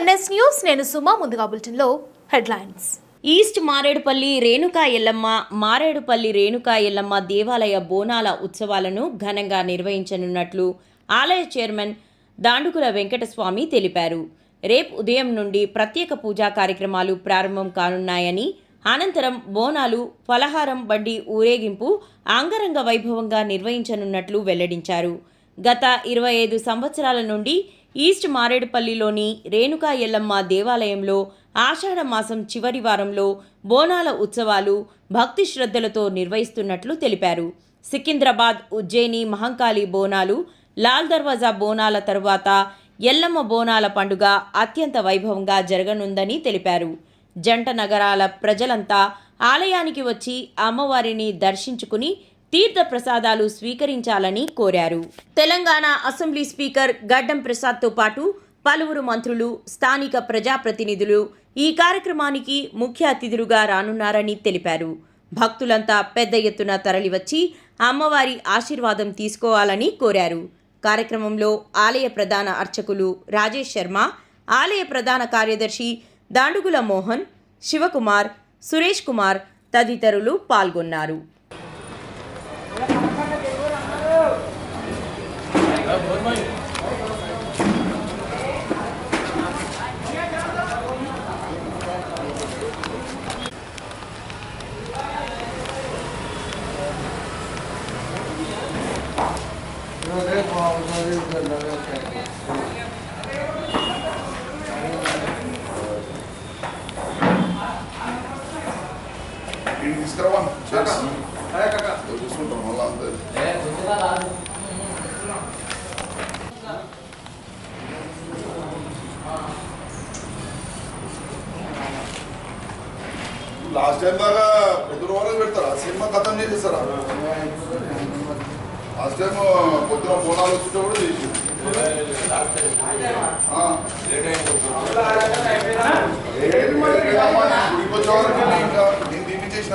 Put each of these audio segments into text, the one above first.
NS news నేను సుమా ముందుగా బులెటిన్లో హెడ్లైన్స్. ఈస్ట్ మారేడుపల్లి రేణుకా ఎల్లమ్మ మారేడుపల్లి రేణుకా ఎల్లమ్మ దేవాలయ బోనాల ఉత్సవాలను ఘనంగా నిర్వహించనున్నట్లు ఆలయ చైర్మన్ దాండుకుల వెంకటస్వామి తెలిపారు. రేపు ఉదయం నుండి ప్రత్యేక పూజా కార్యక్రమాలు ప్రారంభం కానున్నాయని అనంతరం బోనాలు ఫలహారం బండి ఊరేగింపు అంగరంగ వైభవంగా నిర్వహించనున్నట్లు వెల్లడించారు. గత ఇరవై ఐదు సంవత్సరాల నుండి ఈస్ట్ మారేడుపల్లిలోని రేణుకా ఎల్లమ్మ దేవాలయంలో ఆషాఢ మాసం చివరి వారంలో బోనాల ఉత్సవాలు భక్తి శ్రద్ధలతో నిర్వహిస్తున్నట్లు తెలిపారు. సికింద్రాబాద్ ఉజ్జయిని మహంకాళి బోనాలు లాల్ దర్వాజా బోనాల తరువాత ఎల్లమ్మ బోనాల పండుగ అత్యంత వైభవంగా జరగనుందని తెలిపారు. జంట నగరాల ప్రజలంతా ఆలయానికి వచ్చి అమ్మవారిని దర్శించుకుని తీర్థ ప్రసాదాలు స్వీకరించాలని కోరారు. తెలంగాణ అసెంబ్లీ స్పీకర్ గడ్డం ప్రసాద్తో పాటు పలువురు మంత్రులు స్థానిక ప్రజాప్రతినిధులు ఈ కార్యక్రమానికి ముఖ్య అతిథులుగా రానున్నారని తెలిపారు. భక్తులంతా పెద్ద ఎత్తున తరలివచ్చి అమ్మవారి ఆశీర్వాదం తీసుకోవాలని కోరారు. కార్యక్రమంలో ఆలయ ప్రధాన అర్చకులు రాజేష్ శర్మ ఆలయ ప్రధాన కార్యదర్శి దాండుగుల మోహన్ శివకుమార్ సురేష్ కుమార్ తదితరులు పాల్గొన్నారు నేను తీసుకురావా చూసుకుంటాం మళ్ళా లాస్ట్ టైం దాకా పొద్దున వరకు పెడతారా? సినిమా కథం చేసేస్తారా? లాస్ట్ టైం పొద్దున బోనాలు వచ్చేటప్పుడు చేసి. గుడికి వచ్చేవారు ఇంకా నేను దీన్ని చేసిన?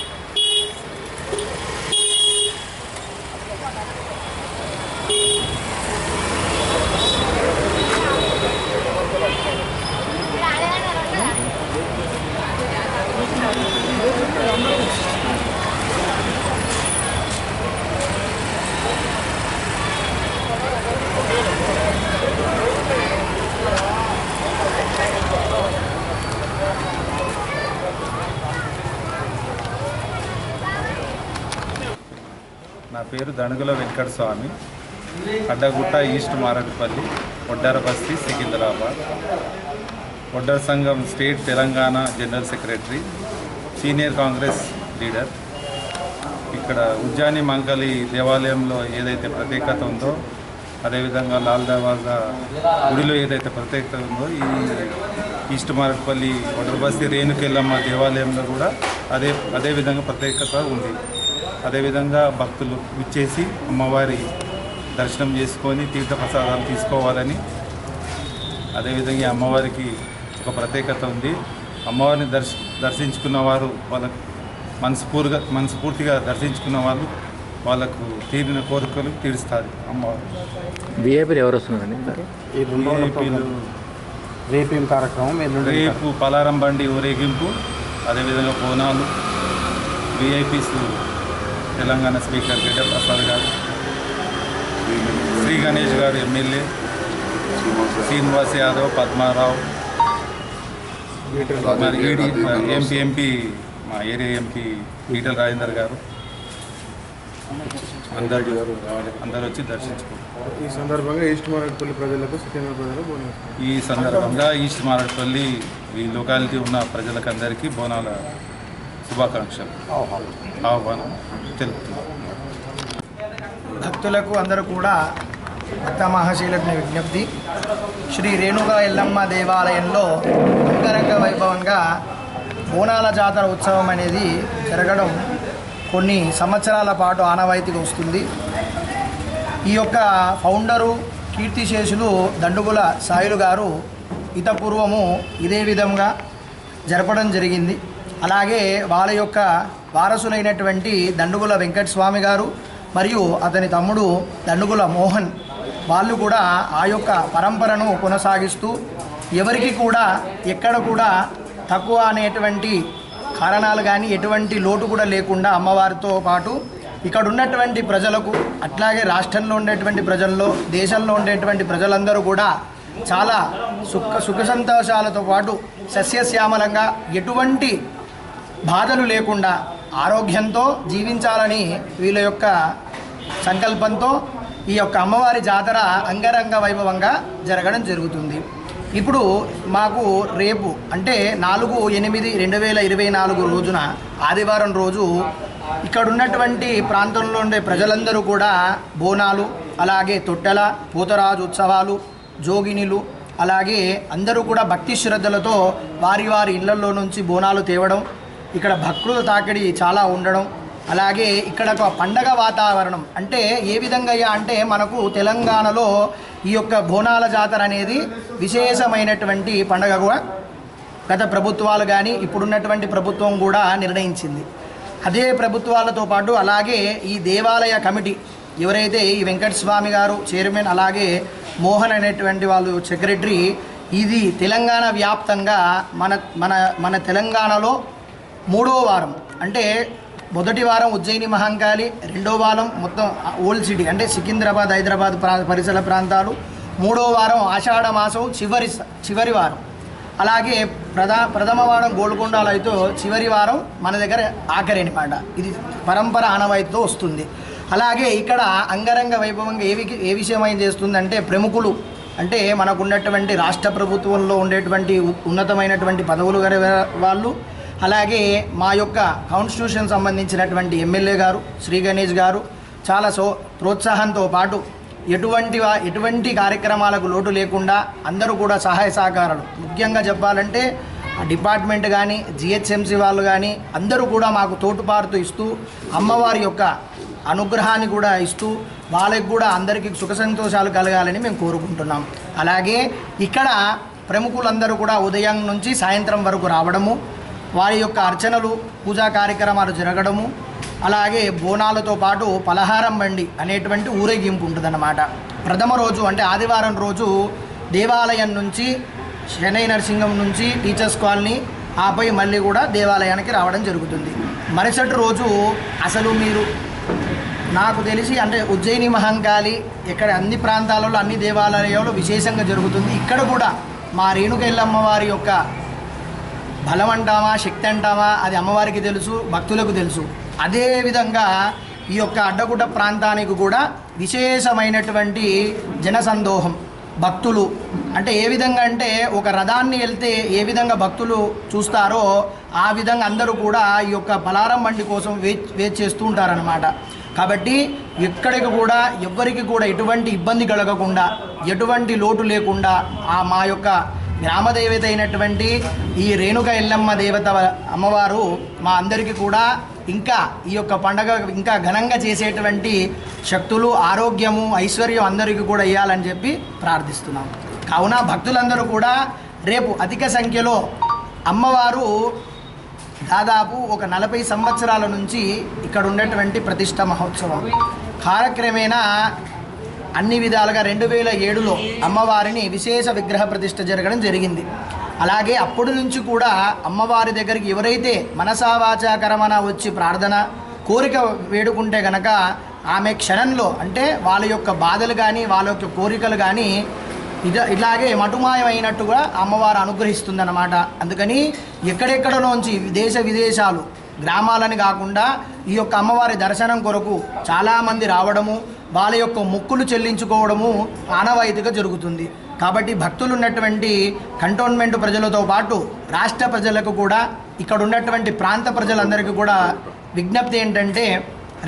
పేరు దణుగుల వెంకట స్వామి అడ్డగుట్ట ఈస్ట్ మారట్పల్లి ఒడ్డార బస్తీ సికింద్రాబాద్. ఒడ్డర సంఘం state Telangana general secretary. Senior Congress leader. ఇక్కడ ఉజ్జాని మంకలి దేవాలయంలో ఏదైతే ప్రత్యేకత ఉందో అదేవిధంగా లాల్ దర్వాజా గుడిలో ఏదైతే ప్రత్యేకత ఉందో ఈ ఈస్ట్ మారటిపల్లి ఒడ్డరబస్తీ రేణుకెళ్ళమ్మ దేవాలయంలో కూడా అదే అదే విధంగా ప్రత్యేకత ఉంది. అదేవిధంగా భక్తులు విచ్చేసి అమ్మవారి దర్శనం చేసుకొని తీర్థప్రసాదాలు తీసుకోవాలని. అదేవిధంగా అమ్మవారికి ఒక ప్రత్యేకత ఉంది. అమ్మవారిని దర్శ దర్శించుకున్న వారు వాళ్ళకు మనస్ఫూర్తిగా మనస్ఫూర్తిగా దర్శించుకున్న వాళ్ళు వాళ్ళకు తీరిన కోరికలు తీరుస్తారు అమ్మవారు. విఐపీలు ఎవరు వస్తున్నారండి? కార్యక్రమం? రేపు పలారం బండి ఊరేగింపు అదేవిధంగా బోనాలు విఐపీస్ తెలంగాణ స్పీకర్ గడ్డ ప్రసాద్ గారు శ్రీ గణేష్ గారు ఎమ్మెల్యే శ్రీనివాస్ యాదవ్ పద్మారావు మరి ఈడీ ఎంపీ ఎంపీ మా ఏరియా ఎంపీ ఈటల రాజేందర్ గారు. అందరు అందరు వచ్చి దర్శించుకుంటారు ఈ సందర్భంగా ఈస్ట్ మారేడుపల్లి ప్రజలకు ప్రజలకు ఈ సందర్భంగా ఈస్ట్ మారట్పల్లి ఈ లొకాలిటీ ఉన్న ప్రజలకందరికీ బోనాల శుభాకాంక్షలు. ఆహ్వానం తెలుపుతున్నాం భక్తులకు అందరూ కూడా భక్త మహాశీలకు విజ్ఞప్తి. శ్రీ రేణుగా ఎల్లమ్మ దేవాలయంలో అంగరంగ వైభవంగా బోనాల జాతర ఉత్సవం అనేది జరగడం కొన్ని సంవత్సరాల పాటు ఆనవాయితీగా వస్తుంది. ఈ యొక్క ఫౌండరు కీర్తిశేషులు దండుగుల సాయులు గారు ఇతపూర్వము ఇదే విధంగా జరపడం జరిగింది. అలాగే వాళ్ళ యొక్క వారసులైనటువంటి దండుగుల వెంకట స్వామి గారు మరియు అతని తమ్ముడు దండుగుల మోహన్ వాళ్ళు కూడా ఆ యొక్క పరంపరను కొనసాగిస్తూ ఎవరికి కూడా ఎక్కడ కూడా తక్కువ అనేటువంటి కారణాలు కానీ ఎటువంటి లోటు కూడా లేకుండా అమ్మవారితో పాటు ఇక్కడ ఉన్నటువంటి ప్రజలకు అట్లాగే రాష్ట్రంలో ఉండేటువంటి ప్రజల్లో దేశంలో ఉండేటువంటి ప్రజలందరూ కూడా చాలా సుఖ సుఖ సంతోషాలతో పాటు సస్యశ్యామలంగా ఎటువంటి బాధలు లేకుండా ఆరోగ్యంతో జీవించాలని వీళ్ళ యొక్క సంకల్పంతో ఈ యొక్క అమ్మవారి జాతర అంగరంగ వైభవంగా జరగడం జరుగుతుంది. ఇప్పుడు మాకు రేపు అంటే నాలుగు ఎనిమిది రెండు వేల ఇరవై నాలుగు రోజున ఆదివారం రోజు ఇక్కడ ఉన్నటువంటి ప్రాంతంలో ఉండే ప్రజలందరూ కూడా బోనాలు అలాగే తొట్టెల పూతరాజు ఉత్సవాలు జోగినిలు అలాగే అందరూ కూడా భక్తి శ్రద్ధలతో వారి వారి ఇళ్ళలో నుంచి బోనాలు తేవడం ఇక్కడ భక్తుల తాకిడి చాలా ఉండడం అలాగే ఇక్కడ ఒక పండగ వాతావరణం. అంటే ఏ విధంగా అయ్యా అంటే మనకు తెలంగాణలో ఈ యొక్క బోనాల జాతర అనేది విశేషమైనటువంటి పండగగా గత ప్రభుత్వాలు కానీ ఇప్పుడున్నటువంటి ప్రభుత్వం కూడా నిర్ణయించింది. అదే ప్రభుత్వాలతో పాటు అలాగే ఈ దేవాలయ కమిటీ ఎవరైతే ఈ వెంకట స్వామి గారు చైర్మన్ అలాగే మోహన్ అనేటువంటి వాళ్ళు సెక్రటరీ ఇది తెలంగాణ వ్యాప్తంగా మన మన మన తెలంగాణలో మూడో వారం. అంటే మొదటి వారం ఉజ్జయిని మహంకాళి రెండో వారం మొత్తం ఓల్డ్ సిటీ అంటే సికింద్రాబాద్ హైదరాబాద్ ప్రా పరిసర ప్రాంతాలు. మూడో వారం ఆషాఢ మాసం చివరి చివరి వారం. అలాగే ప్రధా ప్రథమ వారం గోల్కొండలో అయితే చివరి వారం మన దగ్గర ఆఖరి అనమాట ఇది పరంపర ఆనవాయితీతో వస్తుంది. అలాగే ఇక్కడ అంగరంగ వైభవంగా ఏ ఏ విషయం ఏం చేస్తుందంటే ప్రముఖులు అంటే మనకు ఉన్నటువంటి రాష్ట్ర ప్రభుత్వంలో ఉండేటువంటి ఉ- ఉన్నతమైనటువంటి పదవులు గల వాళ్ళు అలాగే మా యొక్క కాన్స్టిట్యూషన్ సంబంధించినటువంటి ఎమ్మెల్యే గారు శ్రీ గణేష్ గారు చాలా సో ప్రోత్సాహంతో పాటు ఎటువంటి ఎటువంటి కార్యక్రమాలకు లోటు లేకుండా అందరూ కూడా సహాయ సహకారాలు. ముఖ్యంగా చెప్పాలంటే డిపార్ట్మెంట్ కానీ జిహెచ్ఎంసీ వాళ్ళు కానీ అందరూ కూడా మాకు తోటుపారుతూ ఇస్తూ అమ్మవారి యొక్క అనుగ్రహాన్ని కూడా ఇస్తూ వాళ్ళకి కూడా అందరికీ సుఖ సంతోషాలు కలగాలని మేము కోరుకుంటున్నాం. అలాగే ఇక్కడ ప్రముఖులందరూ కూడా ఉదయం నుంచి సాయంత్రం వరకు రావడము వారి యొక్క అర్చనలు పూజా కార్యక్రమాలు జరగడము అలాగే బోనాలతో పాటు పలహారం బండి అనేటువంటి ఊరేగింపు ఉంటుందన్నమాట. ప్రథమ రోజు అంటే ఆదివారం రోజు దేవాలయం నుంచి శనై నరసింహం నుంచి టీచర్స్ కాలనీ ఆపై మళ్ళీ కూడా దేవాలయానికి రావడం జరుగుతుంది. మరుసటి రోజు అసలు మీరు నాకు తెలిసి అంటే ఉజ్జయిని మహంకాళి ఇక్కడ అన్ని ప్రాంతాలలో అన్ని దేవాలయాలు విశేషంగా జరుగుతుంది. ఇక్కడ కూడా మా రేణుకెళ్ళమ్మ వారి యొక్క బలం అంటామా శక్తి అంటామా అది అమ్మవారికి తెలుసు భక్తులకు తెలుసు. అదేవిధంగా ఈ యొక్క అడ్డగుట్ట ప్రాంతానికి కూడా విశేషమైనటువంటి జనసందోహం. భక్తులు. అంటే ఏ విధంగా అంటే ఒక రథాన్ని వెళ్తే ఏ విధంగా భక్తులు చూస్తారో ఆ విధంగా అందరూ కూడా ఈ యొక్క బలారం బండి కోసం వేచ్ వేచి చేస్తూ ఉంటారనమాట కాబట్టి ఎక్కడికి కూడా ఎవ్వరికి కూడా ఎటువంటి ఇబ్బంది కలగకుండా ఎటువంటి లోటు లేకుండా ఆ మా యొక్క గ్రామదేవత అయినటువంటి ఈ రేణుక ఎల్లమ్మ దేవత అమ్మవారు మా అందరికీ కూడా ఇంకా ఈ యొక్క పండగ ఇంకా ఘనంగా చేసేటువంటి శక్తులు ఆరోగ్యము ఐశ్వర్యం అందరికీ కూడా ఇవ్వాలని చెప్పి ప్రార్థిస్తున్నాం. కావున భక్తులందరూ కూడా రేపు అధిక సంఖ్యలో అమ్మవారు దాదాపు ఒక నలభై సంవత్సరాల నుంచి ఇక్కడ ఉన్నటువంటి ప్రతిష్ట మహోత్సవం. కాలక్రమేణా అన్ని విధాలుగా రెండు వేల ఏడులో అమ్మవారిని విశేష విగ్రహ ప్రతిష్ట జరగడం జరిగింది. అలాగే అప్పటి నుంచి కూడా అమ్మవారి దగ్గరికి ఎవరైతే మనసావాచాకరమన వచ్చి ప్రార్థన కోరిక వేడుకుంటే గనక ఆమె క్షణంలో అంటే వాళ్ళ యొక్క బాధలు కానీ వాళ్ళ యొక్క కోరికలు కానీ ఇద ఇలాగే మటుమాయమైనట్టుగా అమ్మవారు అనుగ్రహిస్తుందన్నమాట. అందుకని ఎక్కడెక్కడలోంచి దేశ విదేశాలు గ్రామాలని కాకుండా ఈ యొక్క అమ్మవారి దర్శనం కొరకు చాలామంది రావడము వాళ్ళ యొక్క మొక్కులు చెల్లించుకోవడము ఆనవాయితీగా జరుగుతుంది. కాబట్టి భక్తులు ఉన్నటువంటి కంటోన్మెంట్ ప్రజలతో పాటు రాష్ట్ర ప్రజలకు కూడా ఇక్కడ ఉన్నటువంటి ప్రాంత ప్రజలందరికీ కూడా విజ్ఞప్తి ఏంటంటే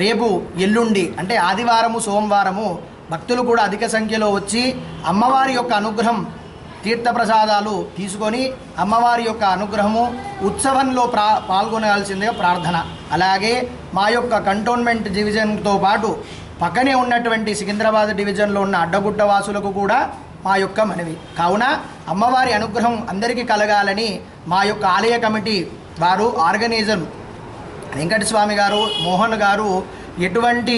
రేపు ఎల్లుండి అంటే ఆదివారము సోమవారము భక్తులు కూడా అధిక సంఖ్యలో వచ్చి అమ్మవారి యొక్క అనుగ్రహం తీర్థప్రసాదాలు తీసుకొని అమ్మవారి యొక్క అనుగ్రహము ఉత్సవంలో ప్రా పాల్గొనాల్సిందిగా ప్రార్థన. అలాగే మా యొక్క కంటోన్మెంట్ డివిజన్తో పాటు పక్కనే ఉన్నటువంటి సికింద్రాబాద్ డివిజన్లో ఉన్న అడ్డగుట్ట వాసులకు కూడా మా యొక్క మనవి. కావున అమ్మవారి అనుగ్రహం అందరికీ కలగాలని మా యొక్క ఆలయ కమిటీ వారు ఆర్గనైజర్ వెంకటస్వామి గారు మోహన్ గారు ఎటువంటి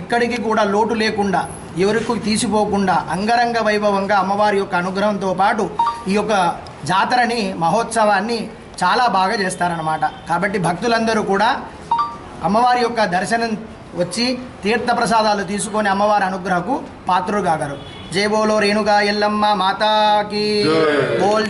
ఎక్కడికి కూడా లోటు లేకుండా ఎవరికి తీసిపోకుండా అంగరంగ వైభవంగా అమ్మవారి యొక్క అనుగ్రహంతో పాటు ఈ యొక్క జాతరని మహోత్సవాన్ని చాలా బాగా చేస్తారనమాట కాబట్టి భక్తులందరూ కూడా అమ్మవారి యొక్క దర్శనం వచ్చి తీర్థప్రసాదాలు తీసుకొని అమ్మవారి అనుగ్రహకు పాత్రులు కాగరు జై బోలో రేణుగా ఎల్లమ్మ మాతాకి. బోల్